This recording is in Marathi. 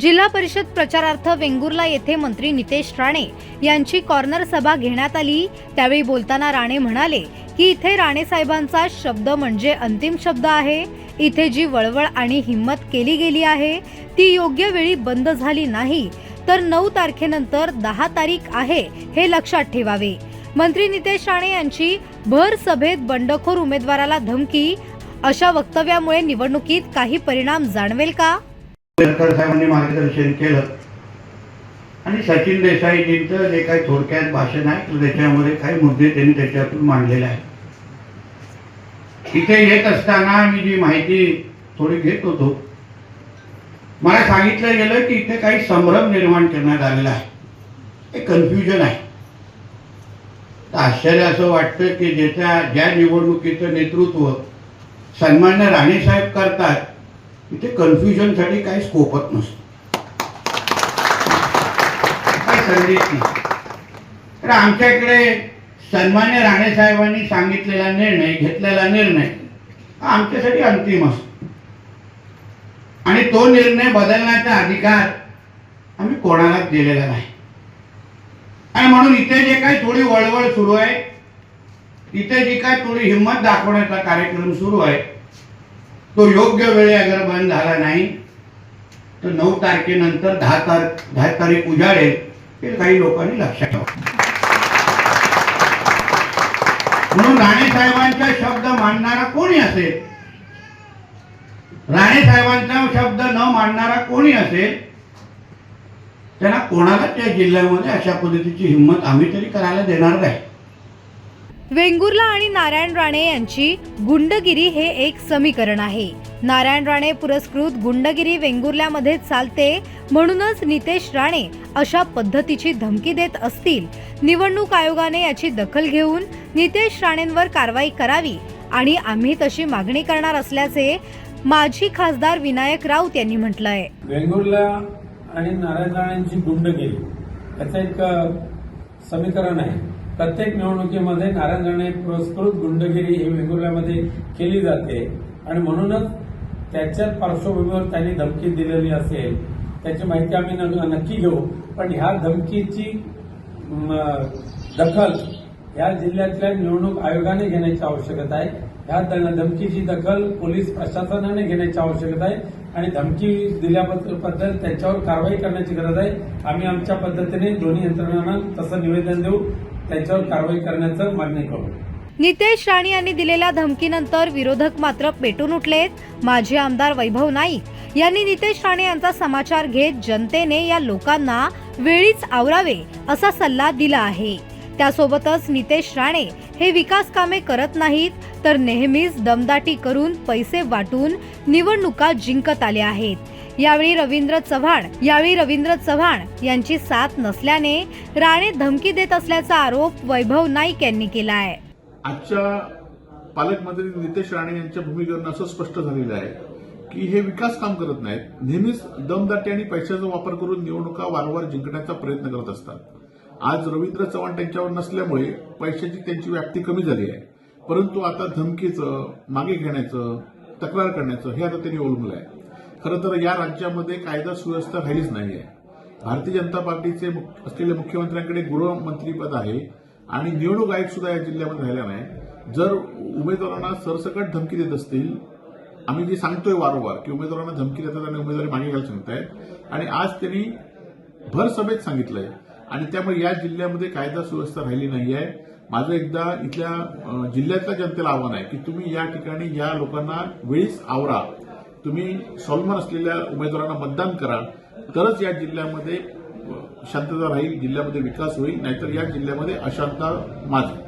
जिल्हा परिषद प्रचारार्थ वेंगुर्ला येथे मंत्री नितेश राणे यांची कॉर्नर सभा घेण्यात आली. त्यावेळी बोलताना राणे म्हणाले की इथे राणे साहेबांचा शब्द म्हणजे अंतिम शब्द आहे. इथे जी वळवळ आणि हिंमत केली गेली आहे ती योग्य वेळी बंद झाली नाही. तर नऊ तारखेनंतर दहा तारीख आहे हे लक्षात ठेवावे. मंत्री नितेश राणे यांची भर सभेत बंडखोर उमेदवाराला धमकी अशा वक्तव्यामुळे निवडणुकीत काही परिणाम जाणवेल का? आंबेडकर साहेबांनी मार्गदर्शन केलं. आणि सचिन देसाईजींचं जे काही थोडक्यात भाषण आहे तर त्याच्यामध्ये काही मुद्दे त्यांनी त्याच्यातून मांडलेले आहेत. इथे येत असताना मी जी माहिती थोडी घेत होतो. मला सांगितलं गेलं की इथे काही संभ्रम निर्माण करण्यात आलेला आहे. हे कन्फ्युजन आहे. तर आश्चर्य असं वाटतं की ज्याच्या ज्या निवडणुकीचं नेतृत्व सन्मान्य राणेसाहेब करतात इथे कन्फ्युजनसाठी काही स्कोपच नसतो. काही संधीच नाही. तर आमच्याकडे सन्मान्य राणेसाहेबांनी सांगितलेला निर्णय घेतलेला निर्णय हा आमच्यासाठी अंतिम असतो. आणि तो निर्णय बदलण्याचा अधिकार आम्ही कोणालाच दिलेला नाही. आणि म्हणून इथे जे काही थोडी वळवळ सुरू आहे इथे जी काय थोडी हिंमत दाखवण्याचा कार्यक्रम सुरू आहे तो योग्य वेळी अगर बंद झाला नाही तर नऊ तारखेनंतर दहा तारीख दहा तारीख उजाडेल हे काही लोकांनी लक्षात ठेवा. म्हणून राणे साहेबांचा शब्द मानणारा कोणी असेल? राणे साहेबांचा शब्द न मानणारा कोणी असेल? त्यांना कोणालाच त्या जिल्ह्यामध्ये अशा पद्धतीची हिंमत आम्ही तरी करायला देणार नाही. वेंगुर्ला आणि नारायण राणे यांची गुंडगिरी हे एक समीकरण आहे. नारायण राणे पुरस्कृत गुंडगिरी वेंगुर्ल्यामध्ये चालते म्हणूनच नितेश राणे अशा पद्धतीची धमकी देत असतील. निवडणूक आयोगाने याची दखल घेऊन नितेश राणेंवर कारवाई करावी आणि आम्ही तशी मागणी करणार असल्याचे माजी खासदार विनायक राऊत यांनी म्हटलंय. वेंगुर्ला आणि नारायण राणेंची गुंडगिरी याचं एक समीकरण आहे. प्रत्येक निवडणुकीमध्ये नारायण राणे पुरस्कृत गुंडगिरी ही वेंगुर्ल्यामध्ये केली जाते. आणि म्हणूनच त्याच्या पार्श्वभूमीवर त्यांनी धमकी दिलेली असेल त्याची माहिती आम्ही नक्की घेऊ. पण ह्या धमकीची दखल या जिल्ह्यातल्या निवडणूक आयोगाने घेण्याची आवश्यकता आहे. ह्या धमकीची दखल पोलीस प्रशासनाने घेण्याची आवश्यकता आहे. आणि धमकी दिल्याबद्दल त्याच्यावर कारवाई करण्याची गरज आहे. आम्ही आमच्या पद्धतीने दोन्ही यंत्रणांना तसं निवेदन देऊ. त्याच्यावर कारवाई करण्याचं मागणी करू नितेश राणे यांनी दिलेल्या धमकीनंतर विरोधक मात्र पेटून उठलेत. माजी आमदार वैभव नाईक यांनी नितेश राणे यांचा समाचार घेत जनतेने या लोकांना वेळीच आवरावे असा सल्ला दिला आहे. त्यासोबतच नितेश राणे हे विकास कामे करत नाहीत तर नेहमीच दमदाटी करून पैसे वाटून निवडणुका जिंकत आले आहेत. यावेळी रवींद्र चव्हाण यावेळी रवींद्र चव्हाण यांची साथ नसल्याने राणे धमकी देत असल्याचा आरोप वैभव नाईक यांनी केला आहे. आजच्या पालकमंत्री नितेश राणे यांच्या भूमिकेवरून असं स्पष्ट झालेलं आहे की हे विकास काम करत नाहीत. नेहमीच दमदाटी आणि पैशाचा वापर करून निवडणुका वारंवार जिंकण्याचा प्रयत्न करत असतात. आज रवींद्र चव्हाण त्यांच्यावर नसल्यामुळे पैशाची त्यांची व्याप्ती कमी झाली आहे. परंतु आता धमकीचं मागे घेण्याचं तक्रार करण्याचं हे आता त्यांनी ओळखलं आहे खरं तर या राज्यामध्ये कायदा सुव्यवस्था राहिलीच नाही आहे भारतीय जनता पार्टीचे मुख- असलेल्या मुख्यमंत्र्यांकडे गृहमंत्रीपद आहे आणि निवडणूक आयोग सुद्धा या जिल्ह्यामध्ये राहिला नाही. जर उमेदवारांना सरसकट धमकी देत असतील आम्ही जे सांगतोय वारंवार की उमेदवारांना धमकी देतात आणि उमेदवारी मागे घ्यायला सांगतायत आणि आज त्यांनी भर सभेत सांगितलंय आणि त्यामुळे या जिल्ह्यामध्ये कायदा सुव्यवस्था राहिली नाही आहे माझं एकदा इथल्या जिल्ह्यातल्या जनतेला आव्हान आहे की तुम्ही या ठिकाणी या लोकांना वेळीच आवरा. तुम्ही स्वाभिमान असलेल्या उमेदवारांना मतदान करा. तरच या जिल्ह्यामध्ये शांतता राहील जिल्ह्यामध्ये विकास होईल नाहीतर या जिल्ह्यामध्ये अशांतता माजेल